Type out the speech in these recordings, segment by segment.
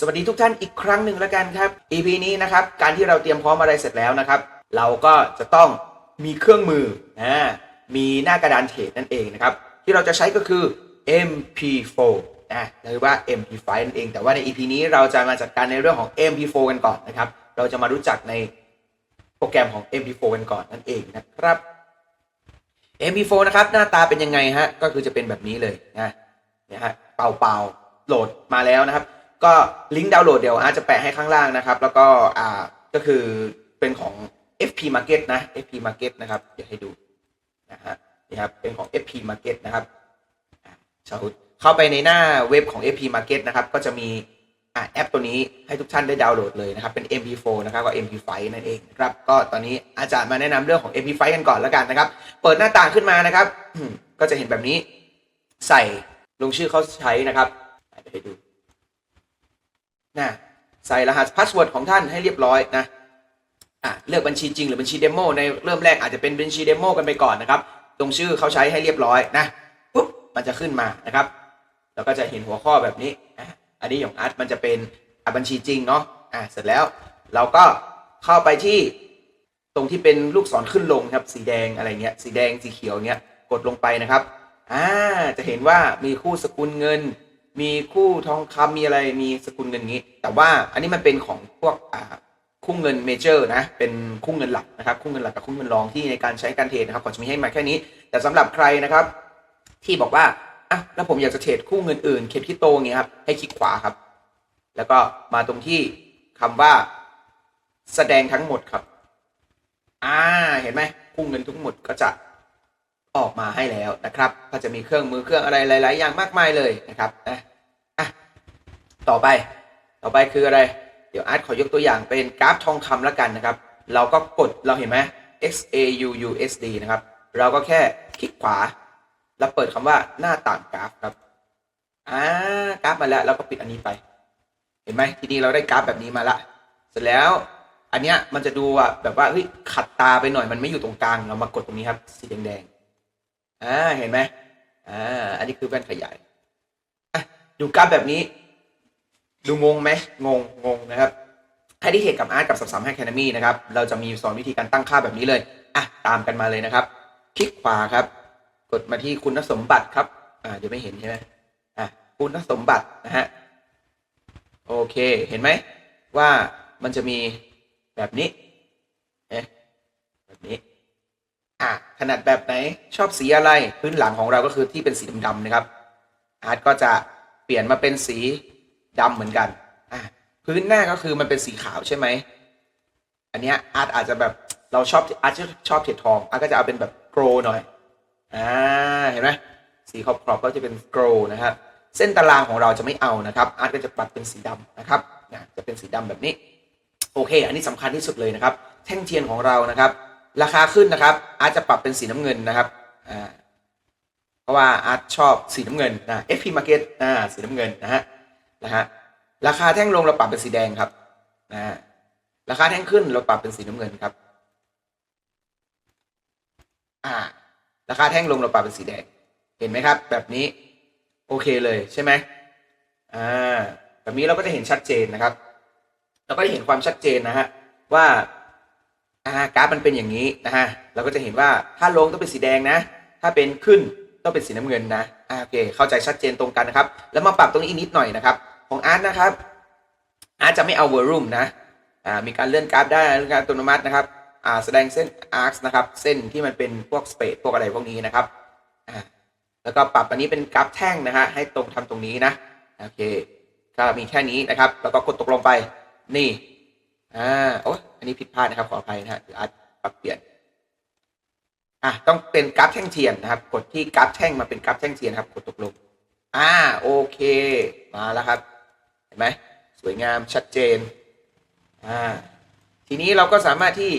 สวัสดีทุกท่านอีกครั้งหนึ่งแล้วกันครับ EP นี้นะครับการที่เราเตรียมพร้อมอะไรเสร็จแล้วนะครับ เราก็จะต้องมีเครื่องมือนะมีหน้ากระดานเทรดนั่นเองนะครับ ที่เราจะใช้ก็คือ MP4 นะหรือว่า MP5 นั่นเอง แต่ว่าใน EP นี้เราจะมาจัดการในเรื่องของ MP4 กันก่อนนะครับ เราจะมารู้จักในโปรแกรมของ MP4 กันก่อนนั่นเองนะครับ MP4 นะครับหน้าตาเป็นยังไงฮะก็คือจะเป็นแบบนี้เลยนะเนี่ยฮะเปล่าๆโหลดมาแล้วนะครับ ก็ลิงก์ดาวน์โหลดเดี๋ยวอาจจะแปะให้ข้างล่างนะครับ แล้วก็อ่าก็คือเป็นของ FP Market นะ FP Market นะครับเดี๋ยวให้ดูนะฮะนี่ครับเป็นของ FP Market นะครับอ่าชาวเข้าไปในหน้าเว็บของ FP Market นะครับก็จะมีอ่าแอปตัวนี้ให้ทุกท่านได้ดาวน์โหลดเลยนะครับเป็น MP4 นะครับก็ MP5 นั่นเองครับก็ตอนนี้อาจารย์มาแนะนำเรื่องของ MP5 กันก่อนแล้วกันนะครับ เปิดหน้าต่างขึ้นมานะครับ ก็จะเห็นแบบนี้ใส่ลงชื่อเขาใช้นะครับเดี๋ยวให้ดู นะใส่รหัสพาสเวิร์ดของท่านให้เรียบร้อยนะอะเลือกบัญชีจริงหรือบัญชีเดโมในเริ่มแรกอาจจะเป็นบัญชีเดโมกันไปก่อนนะครับตรงชื่อเขาใช้ให้เรียบร้อยนะปุ๊บมันจะขึ้นมานะครับแล้วก็จะเห็นหัวข้อแบบนี้อันนี้ของอาร์ตมันจะเป็นบัญชีจริงเนาะอะเสร็จแล้วเราก็เข้าไปที่ตรงที่เป็นลูกศรขึ้นลงครับสีแดงอะไรเงี้ยสีแดงสีเขียวเงี้ยกดลงไปนะครับอ่าจะเห็นว่ามีคู่สกุลเงิน มีคู่ทองคำมีอะไรมีสกุลเงินงี้ แต่ว่าอันนี้มันเป็นของพวกคู่เงินเมเจอร์นะเป็นคู่เงินหลักนะครับคู่เงินหลักกับคู่เงินรองที่ในการใช้การเทรดนะครับก่อนจะมีให้มาแค่นี้ แต่สำหรับใครนะครับ ที่บอกว่าอะแล้วผมอยากจะเทรดคู่เงินอื่นเคปทิโตเงี้ยครับให้คลิกขวาครับ แล้วก็มาตรงที่คำว่าแสดงทั้งหมดครับ อ่าเห็นไหมคู่เงินทั้งหมดก็จะ ออกมาให้แล้วนะครับ ก็จะมีเครื่องมือเครื่องอะไรหลาย ๆ อย่างมากมายเลยนะครับนะอะต่อไปต่อไปคืออะไร เดี๋ยวอาร์ตขอยกตัวอย่างเป็นกราฟทองคำแล้วกันนะครับ เราก็กดเราเห็นไหม XAUUSD นะครับ เราก็แค่คลิกขวา แล้วเปิดคำว่าหน้าต่างกราฟครับอ่ากราฟมาแล้วเราก็ปิดอันนี้ไป เห็นไหมทีนี้เราได้กราฟแบบนี้มาละเสร็จแล้วอันเนี้ยมันจะดูอะแบบว่าเฮ้ยขัดตาไปหน่อยมันไม่อยู่ตรงกลางเรามากดตรงนี้ครับสีแดง อ่าเห็นไหมอ่าอันนี้คือแว่นขยายอะดูกราฟแบบนี้ ดูงงไหมงงงงนะครับใครที่เห็นกับอาร์ตกับสับสามแฮกแคนามีนะครับเราจะมีสอนวิธีการตั้งค่าแบบนี้เลยอะตามกันมาเลยนะครับ คลิกขวาครับ กดมาที่คุณสมบัติครับอ่าเดี๋ยวไม่เห็นใช่ไหมอะคุณสมบัตินะฮะโอเคเห็นไหมว่ามันจะมีแบบนี้เอ๊ะแบบนี้ อะถนัดแบบไหนชอบสีอะไรพื้นหลังของเราก็คือที่เป็นสีดำๆนะครับอาร์ตก็จะเปลี่ยนมาเป็นสีดำเหมือนกันอะพื้นหน้าก็คือมันเป็นสีขาวใช่ไหมอันเนี้ยอาร์ตอาจจะแบบเราชอบอาร์ตชอบเทรดทองอาร์ตก็จะเอาเป็นแบบโกลหน่อยอ่าเห็นไหมสีขอบๆก็จะเป็นโกลนะครับเส้นตารางของเราจะไม่เอานะครับ อาร์ตก็จะปรับเป็นสีดำนะครับจะเป็นสีดำแบบนี้ โอเค อันนี้สำคัญที่สุดเลยนะครับ แท่งเทียนของเรานะครับ ราคาขึ้นนะครับ อาจจะปรับเป็นสีน้ำเงินนะครับอ่าเพราะว่าอาร์ตชอบสีน้ำเงินนะ FP Market อ่าสีน้ำเงินนะฮะนะฮะราคาแท่งลงเราปรับเป็นสีแดงครับนะราคาแท่งขึ้นเราปรับเป็นสีน้ำเงินครับอ่าราคาแท่งลงเราปรับเป็นสีแดง เห็นไหมครับ แบบนี้โอเคเลยใช่ไหมอ่าแบบนี้เราก็จะเห็นชัดเจนนะครับ เราก็จะเห็นความชัดเจนนะฮะว่าากราฟมันเป็นอย่างนี้นะฮะเราก็จะเห็นว่าถ้าลงต้องเป็นสีแดงนะ ถ้าเป็นขึ้นต้องเป็นสีน้ำเงินนะอ่าโอเค เข้าใจชัดเจนตรงกันนะครับ แล้วมาปรับตรงนี้อีกนิดหน่อยนะครับ ของอาร์ตนะครับอาร์ตจะไม่เอาเวอลุ่มนะอ่ามีการเลื่อนกราฟได้เลื่อนกราฟอัตโนมัตินะครับอ่าแสดงเส้นอาร์คนะครับ เส้นที่มันเป็นพวกสเปซพวกอะไรพวกนี้นะครับอ่าแล้วก็ปรับอันนี้เป็นกราฟแท่งนะฮะให้ตรงทำตรงนี้นะโอเคก็มีแค่นี้นะครับ แล้วก็กดตกลงไปนี่อ่าโอ้ นนี้ผิดพลาดนะครับขออภัยนะฮะอาจปรับเปลี่ยนอะต้องเป็นกราฟแท่งเทียนนะครับ กดที่กราฟแท่งมาเป็นกราฟแท่งเทียนครับ กดตกลงอ่าโอเค มาแล้วครับ เห็นไหมสวยงามชัดเจนอ่าทีนี้เราก็สามารถที่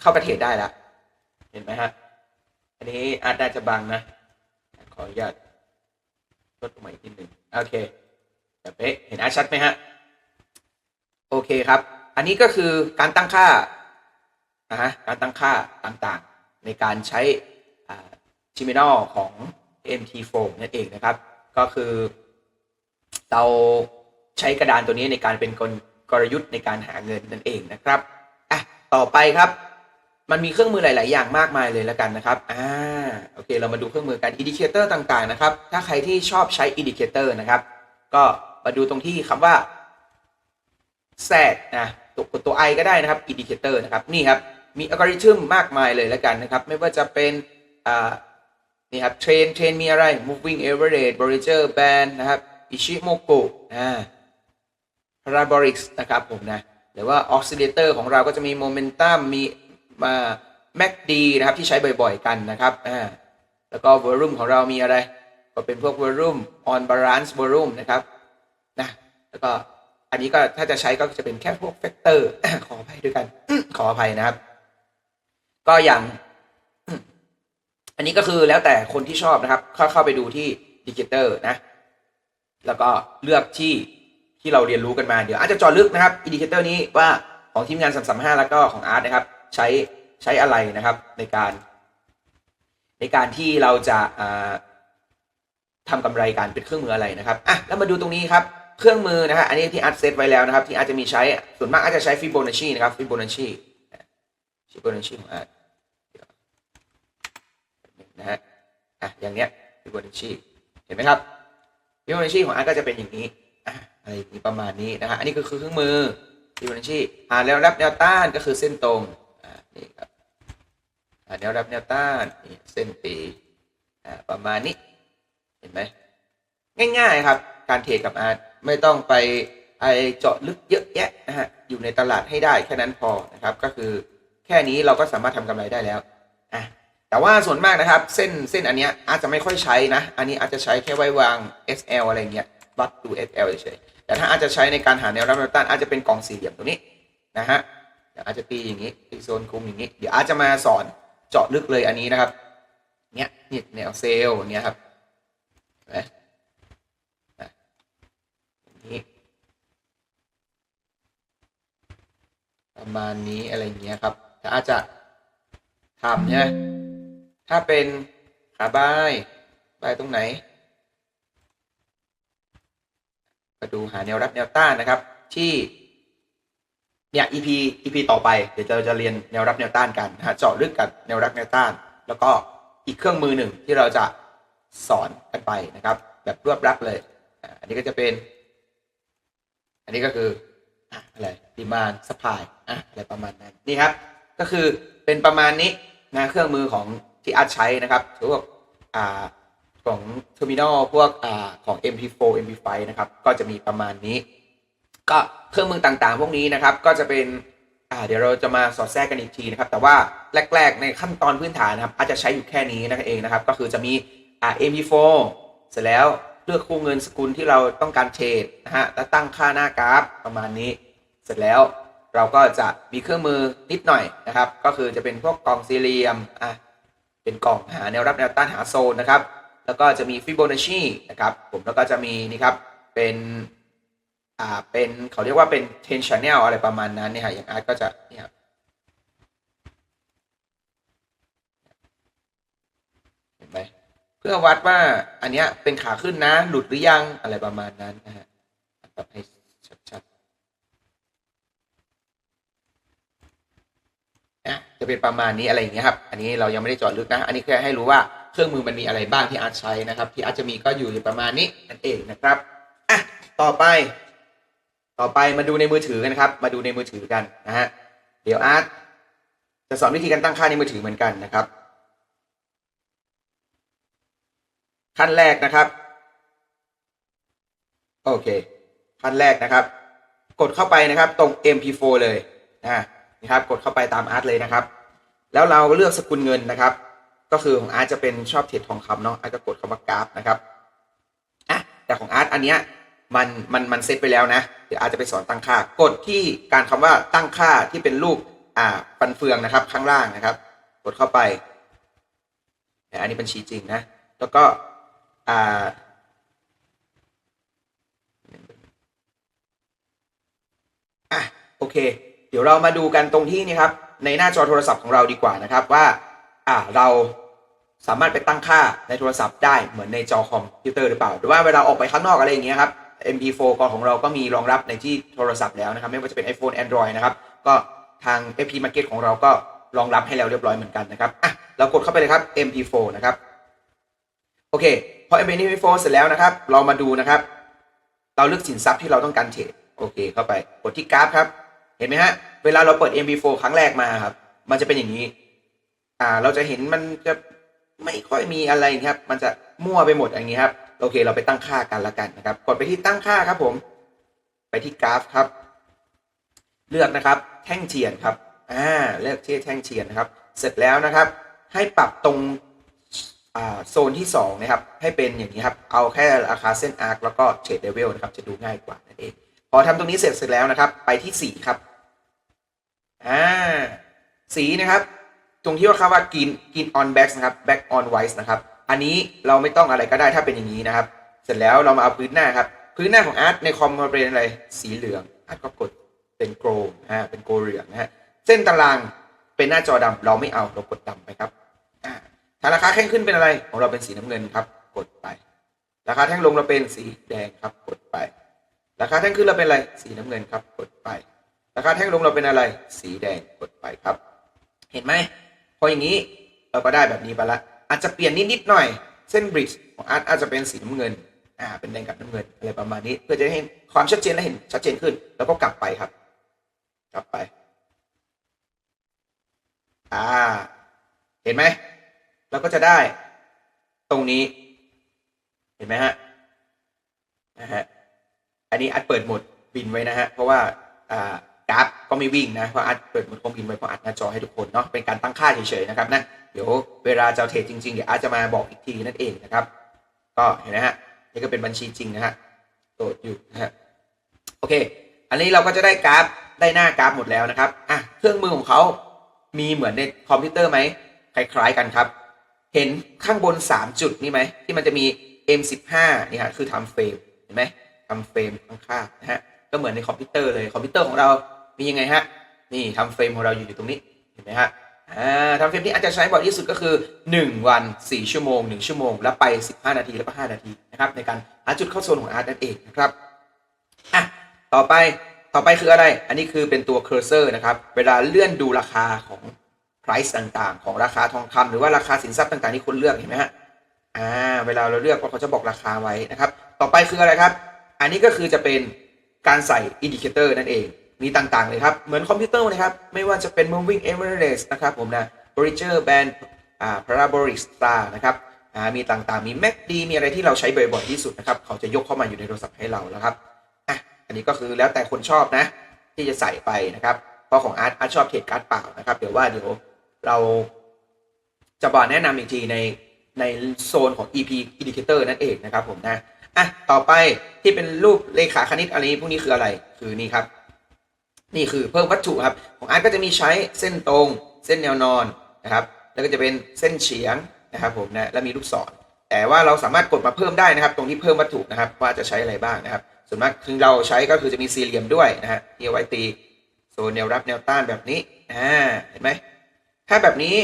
เข้าประเทศได้แล้วเห็นไหมฮะอันนี้อาจน่าจะบังนะ ขออนุญาตลดลงมาอีกนิดหนึ่งโอเคแบบนี้เห็นอาชัดไหมฮะ โอเคครับ อันนี้ก็คือการตั้งค่านะฮะการตั้งค่าต่างๆ ในการใช้ชิมินอลของ MT4 นั่นเองนะครับ ก็คือเราใช้กระดานตัวนี้ในการเป็นกลกลยุทธ์ในการหาเงินนั่นเองนะครับอะต่อไปครับ มันมีเครื่องมือหลาย ๆ อย่างมากมายเลยแล้วกันนะครับอ่าโอเค เรามาดูเครื่องมือกันอินดิเคเตอร์ต่าง ๆ นะครับ ถ้าใครที่ชอบใช้อินดิเคเตอร์นะครับ ก็มาดูตรงที่คำว่า แทรกนะตัวกดตัว i ก็ได้นะครับอินดิเคเตอร์นะครับ นี่ครับ มีอัลกอริทึมมากมายเลยแล้วกันนะครับ ไม่ว่าจะเป็นอ่านี่ครับเทรนเทรนมีอะไร moving average Bollinger Band นะครับ Ichimoku อ่า Parabolics นะครับผมนะหรือว่า oscillator ของเราก็จะมี momentum มีมา MACD นะครับที่ใช้บ่อยๆกันนะครับอ่าแล้วก็ volume ของเรามีอะไร ก็เป็นพวก volume on balance volume นะครับนะแล้วก็ อันนี้ก็ถ้าจะใช้ก็จะเป็นแค่พวก factor ขออภัยด้วยกัน ขออภัยนะครับ ก็อย่าง อันนี้ก็คือแล้วแต่คนที่ชอบนะครับ เข้าเข้าไปดูที่ดิจิเตอร์นะ แล้วก็เลือกที่ที่เราเรียนรู้กันมาเดี๋ยวอาจจะจอลึกนะครับอินดิเคเตอร์นี้ว่าของทีมงาน 335 แล้วก็ของอาร์ตนะครับ ใช้ใช้อะไรนะครับในการ ในการที่เราจะอ่าทำกำไรการเป็นเครื่องมืออะไรนะครับอะแล้วมาดูตรงนี้ครับ เครื่องมือนะฮะอันนี้ที่อาร์ตเซตไว้แล้วนะครับ ที่อาจจะมีใช้ส่วนมากอาจจะใช้ฟิโบนัชชีนะครับฟิโบนัชชีฟิโบนัชชีของอาร์ตนะฮะอะอย่างเนี้ยฟิโบนัชชีเห็นไหมครับฟิโบนัชชีของอาร์ตก็จะเป็นอย่างนี้อะไรอย่างนี้ประมาณนี้นะฮะอันนี้ก็คือเครื่องมือฟิโบนัชชีอ่าแล้วรับแนวต้านก็คือเส้นตรงอ่านี่ครับอ่าแนวรับแนวต้านนี่เส้นปีอ่าประมาณนี้เห็นไหมง่ายๆครับการเทรดกับอาร์ต ไม่ต้องไปไอเจาะลึกเยอะแยะนะฮะอยู่ในตลาดให้ได้แค่นั้นพอนะครับ ก็คือแค่นี้เราก็สามารถทำกำไรได้แล้วอะแต่ว่าส่วนมากนะครับ เส้นเส้นอันเนี้ยอาจจะไม่ค่อยใช้นะ อันนี้อาจจะใช้แค่ไว้วาง SL อะไรเงี้ยวัดดู SL เฉยแต่ถ้าอาจจะใช้ในการหาแนวรับแนวต้านอาจจะเป็นกล่องสี่เหลี่ยมตรงนี้นะฮะเดี๋ยวอาจจะตีอย่างนี้ตีโซนคุมอย่างนี้ เดี๋ยวอาจจะมาสอนเจาะลึกเลยอันนี้นะครับ เนี้ยนี่แนวเซลล์เนี้ยครับนไหมอะอย่างนี้ ประมาณนี้อะไรเงี้ยครับแต่อาจจะทำเนี่ยถ้าเป็นขาบายบายตรงไหนมาดูหาแนวรับแนวต้านนะครับ ที่เนี่ย EP EP ต่อไปเดี๋ยวเราจะเรียนแนวรับแนวต้านกันนะฮะเจาะลึกกับแนวรับแนวต้าน แล้วก็อีกเครื่องมือหนึ่งที่เราจะสอนกันไปนะครับ แบบรวบรัดเลย อันนี้ก็จะเป็น อันนี้ก็คือ อะไรดีมานสปายอะอะไรประมาณนั้นนี่ครับ ก็คือเป็นประมาณนี้นะเครื่องมือของที่อาร์ตใช้นะครับหรือว่าอ่าของเทอร์มินอลพวกอ่าของ MP4 MP5 นะครับ ก็จะมีประมาณนี้ ก็เครื่องมือต่างๆ พวกนี้นะครับ ก็จะเป็นอ่าเดี๋ยวเราจะมาสอดแทรกกันอีกทีนะครับ แต่ว่าแรก ๆ ในขั้นตอนพื้นฐานนะครับ อาจจะใช้อยู่แค่นี้นั่นเองนะครับ ก็คือจะมีอ่า MP4 เสร็จแล้วเลือกคู่เงินสกุลที่เราต้องการเทรดนะฮะ แล้วตั้งค่าหน้ากราฟประมาณนี้ เสร็จแล้วเราก็จะมีเครื่องมือนิดหน่อยนะครับ ก็คือจะเป็นพวกกล่องสี่เหลี่ยมอะเป็นกล่องหาแนวรับแนวต้านหาโซนนะครับ แล้วก็จะมีฟิโบนัชชีนะครับผมแล้วก็จะมีนี่ครับเป็นอ่าเป็นเขาเรียกว่าเป็น ten channel อะไรประมาณนั้นเนี่ยฮะอย่างอาร์ตก็จะเนี่ยครับเห็นไหมเพื่อวัดว่าอันเนี้ยเป็นขาขึ้นนะหลุดหรือยังอะไรประมาณนั้นนะฮะแบบให้ชัดๆ นะจะ เป็นประมาณนี้อะไรอย่างเงี้ยครับ อันนี้เรายังไม่ได้เจอดลึกนะ อันนี้แค่ให้รู้ว่าเครื่องมือมันมีอะไรบ้างที่อาร์ตใช้นะครับ ที่อาร์ตจะมีก็อยู่ประมาณนี้นั่นเองนะครับอะต่อไป ต่อไปมาดูในมือถือกันนะครับ มาดูในมือถือกันนะฮะเดี๋ยวอาร์ตจะสอนวิธีการตั้งค่าในมือถือเหมือนกันนะครับ ขั้นแรกนะครับโอเค ขั้นแรกนะครับ กดเข้าไปนะครับ ตรง MP4 เลยนะนะครับ กดเข้าไปตามอาร์ตเลยนะครับ แล้วเราก็เลือกสกุลเงินนะครับ ก็คือของอาร์ตจะเป็นชอบเทรดทองคำเนาะอาร์ตก็กดคำว่ากราฟนะครับอะแต่ของอาร์ตอันเนี้ยมันมันมันเซตไปแล้วนะ เดี๋ยวอาร์ตจะไปสอนตั้งค่า กดที่การคำว่าตั้งค่าที่เป็นรูปอ่าฟันเฟืองนะครับ ข้างล่างนะครับ กดเข้าไปเนี่อันนี้บัญชีจริงนะ แล้วก็อ่าอะโอเค เดี๋ยวเรามาดูกันตรงที่นี่ครับ ในหน้าจอโทรศัพท์ของเราดีกว่านะครับว่าอ่าเราสามารถไปตั้งค่าในโทรศัพท์ได้เหมือนในจอคอมพิวเตอร์หรือเปล่า หรือว่าเวลาออกไปข้างนอกอะไรอย่างเงี้ยครับ MP4 กของเราก็มีรองรับในที่โทรศัพท์แล้วนะครับ ไม่ว่าจะเป็น iPhone Android นะครับ ก็ทาง FP Market ของเราก็รองรับให้แล้วเรียบร้อยเหมือนกันนะครับอะเรากดเข้าไปเลยครับ MP4 นะครับโอเคพอ MP4 เสร็จแล้วนะครับ เรามาดูนะครับ เราเลือกสินทรัพย์ที่เราต้องการเทรดโอเค เข้าไปกดที่กราฟครับ เห็นไหมฮะ เวลาเราเปิด MP4 ครั้งแรกมาครับ มันจะเป็นอย่างนี้ อ่า เราจะเห็นมันจะไม่ค่อยมีอะไรครับ มันจะมั่วไปหมดอย่างนี้ครับ โอเค เราไปตั้งค่ากันละกันนะครับ กดไปที่ตั้งค่าครับผม ไปที่กราฟครับ เลือกนะครับ แท่งเทียนครับ อ่า เลือกที่แท่งเทียนนะครับ เสร็จแล้วนะครับ ให้ปรับตรงโซนที่ 2 นะครับ ให้เป็นอย่างนี้ครับ เอาแค่ราคาเส้นอาร์คแล้วก็เทรดเลเวลนะครับ จะดูง่ายกว่านั่นเอง พอทำตรงนี้เสร็จเสร็จแล้วนะครับ ไปที่สีครับ อ่าสีนะครับ ตรงที่ว่าคำว่ากินกิน on back นะครับ back on white นะครับ อันนี้เราไม่ต้องอะไรก็ได้ถ้าเป็นอย่างนี้นะครับ เสร็จแล้วเรามาเอาพื้นหน้าครับ พื้นหน้าของอาร์ตในคอมมันเป็นอะไร สีเหลืองอาร์ตก็กดเป็นโกลอ่าเป็นโกลเหลืองนะฮะเส้นตารางเป็นหน้าจอดำเราไม่เอาเรากดดำไปครับอ่าถ้าราคาแท่งขึ้นเป็นอะไรของเราเป็นสีน้ำเงินครับ กดไปราคาแท่งลงเราเป็นสีแดงครับกดไป ราคาแท่งขึ้นเราเป็นอะไรสีน้ำเงินครับ ราคาแท่งลงเราเป็นอะไร สีแดงกดไปครับ เห็นไหมพออย่างนี้เราก็ได้แบบนี้ไปละอาจจะเปลี่ยนนิดๆหน่อย เส้นบริดจ์ของอาร์ตอาจจะเป็นสีน้ำเงินอ่าเป็นแดงกับน้ำเงินอะไรประมาณนี้ เพื่อจะให้ความชัดเจนและเห็นชัดเจนขึ้น แล้วก็กลับไปครับ กลับไป อ่า เห็นไหมเราก็จะได้ ตรงนี้ เห็นไหมฮะนะฮะอันนี้อัดเปิดโหมดบินไว้นะฮะเพราะว่าอ่า กราฟก็ไม่วิ่งนะเพราะอัดเปิดโหมดคอมบินไว้เพราะอัดหน้าจอให้ทุกคนเนาะเป็นการตั้งค่าเฉยๆนะครับนะเดี๋ยวเวลาจะเอาเทรดจริงๆเดี๋ยวอาจจะมาบอกอีกทีนั่นเองนะครับ ก็เห็นไหมฮะนี่ก็เป็นบัญชีจริงนะฮะโหลดอยู่นะฮะโอเค อันนี้เราก็จะได้กราฟได้หน้ากราฟหมดแล้วนะครับอะเครื่องมือของเขามีเหมือนในคอมพิวเตอร์ไหมคล้ายๆกันครับ เห็นข้างบน 3 จุดนี่ไหมที่มันจะมี M15 นี่ฮะคือทำเฟรมเห็นไหมทำเฟรมข้างๆนะฮะก็เหมือนในคอมพิวเตอร์เลยคอมพิวเตอร์ของเรา มียังไงฮะนี่ทำเฟรมของเราอยู่อยู่ตรงนี้เห็นไหมฮะทำเฟรมที่อาจจะใช้บ่อยที่สุดก็คือ 1 วัน 4 ชั่วโมง 1 ชั่วโมง แล้วไป 15 นาที แล้วก็ 5 นาทีนะครับในการหาจุดเข้าโซนของอาร์ตนั่นเองนะครับอะต่อไปต่อไปคืออะไร อันนี้คือเป็นตัวเคอร์เซอร์นะครับเวลาเลื่อนดูราคาของ price ต่างๆ ของราคาทองคำหรือว่าราคาสินทรัพย์ต่างๆที่คุณเลือกเห็นไหมฮะอ่าเวลาเราเลือกเขาจะบอกราคาไว้นะครับ ต่อไปคืออะไรครับ อันนี้ก็คือจะเป็นการใส่อินดิเคเตอร์นั่นเอง มีต่างๆเลยครับ เหมือนคอมพิวเตอร์เลยครับ ไม่ว่าจะเป็น moving average นะครับผมนะ Bollinger Band อ่า parabolic star นะครับอ่ามีต่างๆ มี MACD มีอะไรที่เราใช้บ่อยๆที่สุดนะครับ เขาจะยกเข้ามาอยู่ในโทรศัพท์ให้เราแล้วครับอะอันนี้ก็คือแล้วแต่คนชอบนะ ที่จะใส่ไปนะครับเพราะของอาร์ตอาร์ตชอบเทรดการ์ดเปล่านะครับ เดี๋ยวว่าเดี๋ยวเราจะบอกแนะนำอีกทีในในโซนของ EP indicator นั่นเองนะครับผมนะอะต่อไปที่เป็นรูปเลขาคณิตอะไรพวกนี้คืออะไร คือนี่ครับ นี่คือเพิ่มวัตถุครับ ของอาร์ตก็จะมีใช้เส้นตรง เส้นแนวนอนนะครับ แล้วก็จะเป็นเส้นเฉียงนะครับผมนะแล้วมีลูกศร แต่ว่าเราสามารถกดมาเพิ่มได้นะครับ ตรงที่เพิ่มวัตถุนะครับ ว่าจะใช้อะไรบ้างนะครับ ส่วนมากคือเราใช้ก็คือจะมีสี่เหลี่ยมด้วยนะฮะที่เอาไว้ตีโซนแนวรับแนวต้านแบบนี้อ่าเห็นไหมถ้าแบบนี้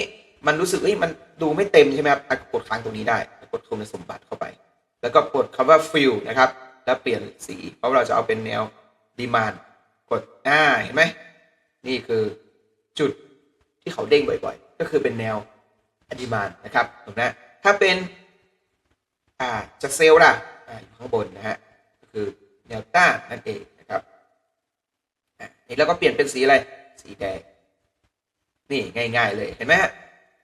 มันรู้สึกเอ้ยมันดูไม่เต็มใช่ไหมครับกดค้างตรงนี้ได้กดคุณสมบัติเข้าไป แล้วก็กดคำว่า fill นะครับ แล้วเปลี่ยนสีเพราะเราจะเอาเป็นแนว demand กดอ่าเห็นไหมนี่คือจุดที่เขาเด้งบ่อยๆ ก็คือเป็นแนว demand นะครับถูกนะถ้าเป็นอ่าจะเซลล์ล่ะอ่าอยู่ข้างบนนะฮะก็คือแนวต้านนั่นเองนะครับอะนี่เราก็เปลี่ยนเป็นสีอะไรสีแดงนี่ง่าย ๆ เลยเห็นไหมฮะ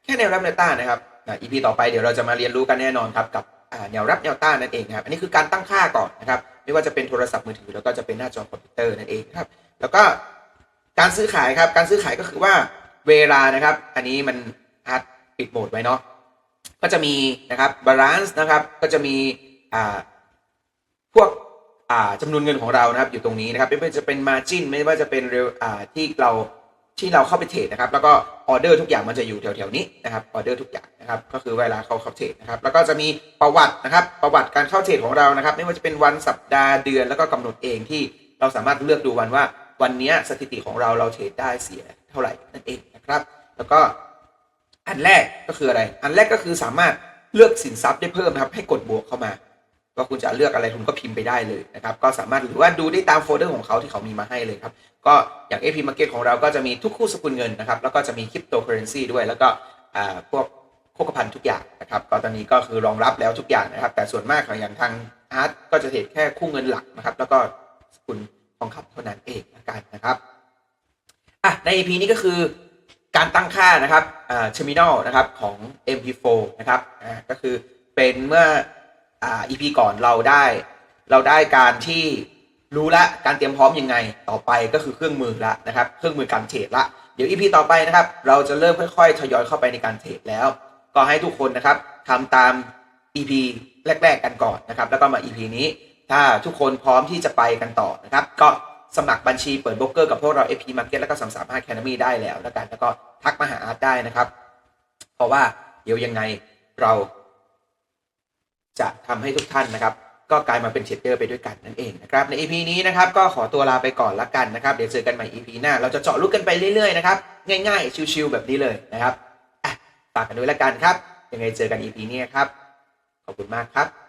แค่แนวรับแนวต้านนะครับอะ EP ต่อไปเดี๋ยวเราจะมาเรียนรู้กันแน่นอนครับกับอ่าแนวรับแนวต้านนั่นเองครับอันนี้คือการตั้งค่าก่อนนะครับ ไม่ว่าจะเป็นโทรศัพท์มือถือ แล้วก็จะเป็นหน้าจอคอมพิวเตอร์นั่นเองครับ แล้วก็การซื้อขายครับ การซื้อขายก็คือว่าเวลานะครับ อันนี้มันอาจปิดโหมดไว้เนาะก็จะมีนะครับบาลานซ์นะครับ ก็จะมีอ่าพวกอ่าจำนวนเงินของเรานะครับ อยู่ตรงนี้นะครับ ไม่ว่าจะเป็นมาจินไม่ว่าจะเป็นเรอ่าที่เรา ที่เราเข้าไปเทรดนะครับ แล้วก็ออเดอร์ทุกอย่างมันจะอยู่แถวๆนี้นะครับออเดอร์ทุกอย่างนะครับก็คือเวลาเขาเข้าเทรดนะครับแล้วก็จะมีประวัตินะครับประวัติการเข้าเทรดของเรานะครับ ไม่ว่าจะเป็นวันสัปดาห์เดือนแล้วก็กำหนดเองที่เราสามารถเลือกดูวันว่าวันนี้สถิติของเราเราเทรดได้เสียเท่าไหร่นั่นเองนะครับ แล้วก็อันแรกก็คืออะไร อันแรกก็คือสามารถเลือกสินทรัพย์ได้เพิ่มนะครับ ให้กดบวกเข้ามา ก็คุณจะเลือกอะไรคุณก็พิมพ์ไปได้เลยนะครับ ก็สามารถหรือว่าดูได้ตามโฟลเดอร์ของเขาที่เขามีมาให้เลยครับ ก็อย่าง AP Market ของเราก็จะมีทุกคู่สกุลเงินนะครับ แล้วก็จะมีคริปโตเคอเรนซีด้วย แล้วก็พวกโภคภัณฑ์ทุกอย่างนะครับ ก็ตอนนี้ก็คือรองรับแล้วทุกอย่างนะครับ แต่ส่วนมากของอย่างทางอาร์ตก็จะเทรดแค่คู่เงินหลักนะครับ แล้วก็สกุลทองคำเท่านั้นเองละกันนะครับอะใน EP นี้ก็คือการตั้งค่านะครับอ่า terminal นะครับของ MP4 นะครับอ่าก็คือเป็นเมื่อ อ่า EP ก่อนเราได้ เราได้การที่รู้ละการเตรียมพร้อมยังไงต่อไปก็คือเครื่องมือละนะครับ เครื่องมือการเทรดละเดี๋ยว EP ต่อไปนะครับ เราจะเริ่มค่อยๆทยอยเข้าไปในการเทรดแล้ว ก็ให้ทุกคนนะครับทำตาม EP แรก ๆ กันก่อนนะครับ แล้วก็มา EP นี้ ถ้าทุกคนพร้อมที่จะไปกันต่อนะครับ ก็สมัครบัญชีเปิดโบรกเกอร์กับพวกเรา FP Market แล้วก็ 335 Academy ได้แล้วแล้วกันแล้วก็ทักมาหาอาร์ตได้นะครับ เพราะว่าเดี๋ยวยังไงเรา จะทำให้ทุกท่านนะครับ ก็กลายมาเป็นเทรดเดอร์ไปด้วยกันนั่นเองนะครับใน EP นี้นะครับก็ขอตัวลาไปก่อนละกันนะครับเดี๋ยวเจอกันใหม่ EP หน้า เราจะเจาะลึกกันไปเรื่อยๆนะครับง่ายๆชิวๆแบบนี้เลยนะครับฝากกันด้วยละกันครับยังไงเจอกัน EP นี้ครับขอบคุณมากครับ